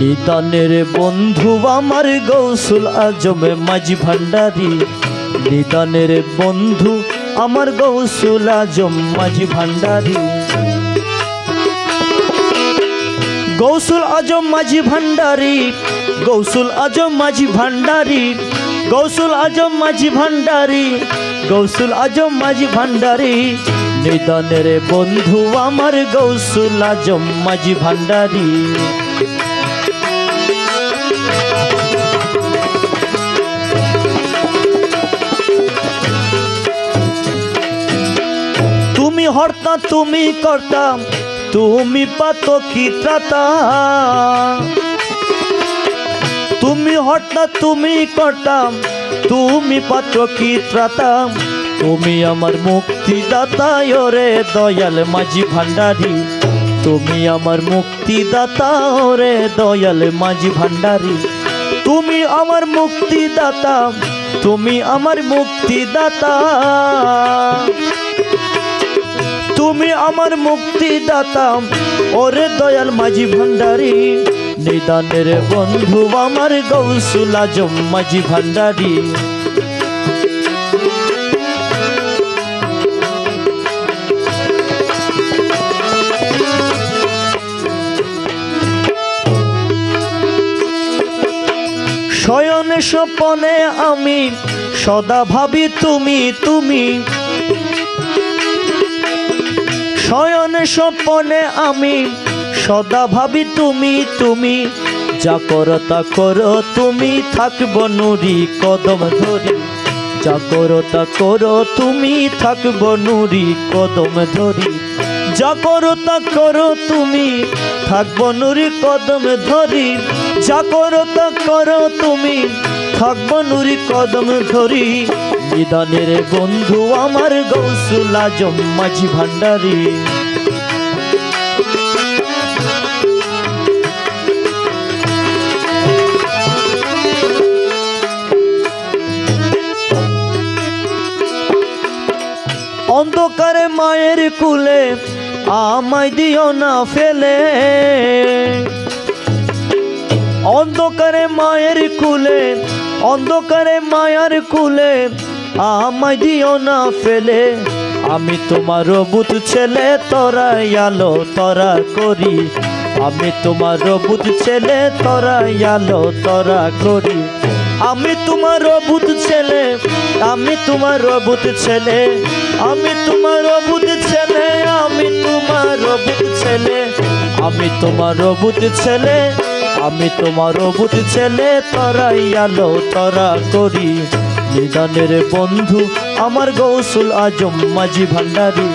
নিদানের বন্ধু আমার গৌসুল আজম মাঝি ভান্ডারি। নিদানের বন্ধু আমার গৌসুল আজম মাঝি ভান্ডারি। গৌসুল আজম মাঝি ভান্ডারি, গৌসুল আজম মাঝি ভান্ডারি, গৌসুল আজম মাঝি ভান্ডারি, গৌসুল আজম মাঝি ভান্ডারি। নিদানের বন্ধু আমার গৌসুল আজম মাঝি ভান্ডারি। হর্তা তুমি কর্তা তুমি পাতকি ত্রাতা? তুমি হর্তা তুমি কর্তা তুমি পাতকি ত্রাতা? তুমি আমার মুক্তিদাতা, ওরে দয়াল মাঝি ভান্ডারি। তুমি আমার মুক্তিদাতা, ওরে দয়াল মাঝি ভান্ডারি। তুমি আমার মুক্তিদাতা, তুমি আমার মুক্তিদাতা। আমার মুক্তিদাতা, ওরে দয়াল মাঝি ভান্ডারি, নিদানের বন্ধু আমার গৌসুল আজম মাঝি ভান্ডারি। শয়নে স্বপনে আমি সদা ভাবি তুমি তুমি শয়নে স্বপনে আমি, সদা ভাবি তুমি তুমি। যা করো তা করো, তুমি থাকব নুরি কদম ধরি। যা করো তা করো, তুমি থাকব নুরি কদম ধরি। যা করো তা করো, তুমি থাকব নুরি কদম ধরি। যা করো তা করো, তুমি থাকব নুরি কদম ধরি। নিদানের বন্ধু আমার গৌসুল আজম মাঝি ভান্ডারি। অন্ধকারে মায়ের কুলে আমায় দিও না ফেলে। অন্ধকারে মায়ের কুলে, অন্ধকারে মায়ার কুলে আমায় দিও না ফেলে। আমি তোমার বুধ ছেলে তোরা আলো, তরা করি। আমি তোমার বুধ ছেলে তোরা আলো, তরা করি। আমি তোমার বুধ ছেলে, আমি তোমার বুধ ছেলে। আমি তোমার বুধ ছেলে, আমি তোমার বুধ ছেলে। আমি তোমার বুধ ছেলে, আমি তোমার বুধ ছেলে, তরাই আলো, তরা করি। নিদানের বন্ধু আমার গৌসুল আজম, মাঝি ভান্ডারি।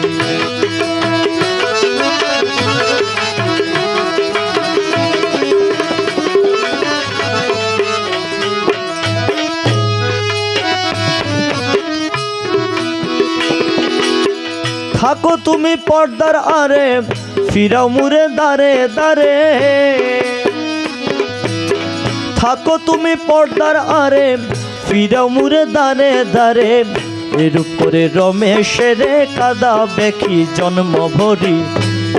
থাকো তুমি পর্দার আরে, ফিরাও মুরে দারে দারে থাকো তুমি পর্দার আরে ফিরাও মুরে দারে দারে এরূপ করে রমেশের কাদা বেখি জন্ম ভরি।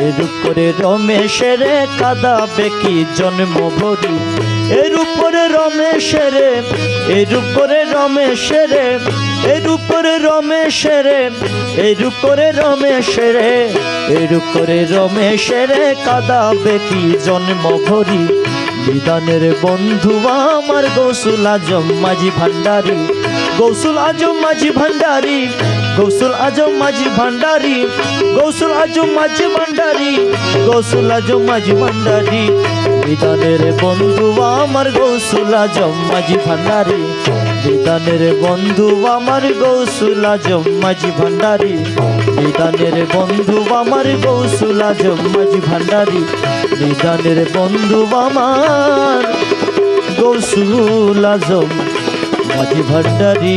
এরূপ করে রমেশের কাদা বেকি জন্ম ভরি এরূপ করে রমেশের, এরূপ করে রমেশের, এরূপ করে রমেশের, এরূপ করে রমেশের, এরূপ করে রমেশের কাদা বেকি জন্ম ভরি বিধানের বন্ধু আমার গৌসুল আজম মাঝি ভান্ডারি। গৌসুল আজম মাঝি ভান্ডারি গৌসুল আজম, মাঝি ভান্ডারি। গৌসুল আজম, মাঝি ভান্ডারি। গৌসুল আজম, মাঝি ভান্ডারি। বিধানের বন্ধু আমার গৌসুল আজম, মাঝি ভান্ডারি। বিধানের বন্ধু আমার গৌসুল আজম, মাঝি ভান্ডারি। বিধানের বন্ধু আমার গৌসুল আজম, মাঝি ভান্ডারি। বিধানের বন্ধু আমার গৌসুল আজম, মাঝি ভান্ডারি।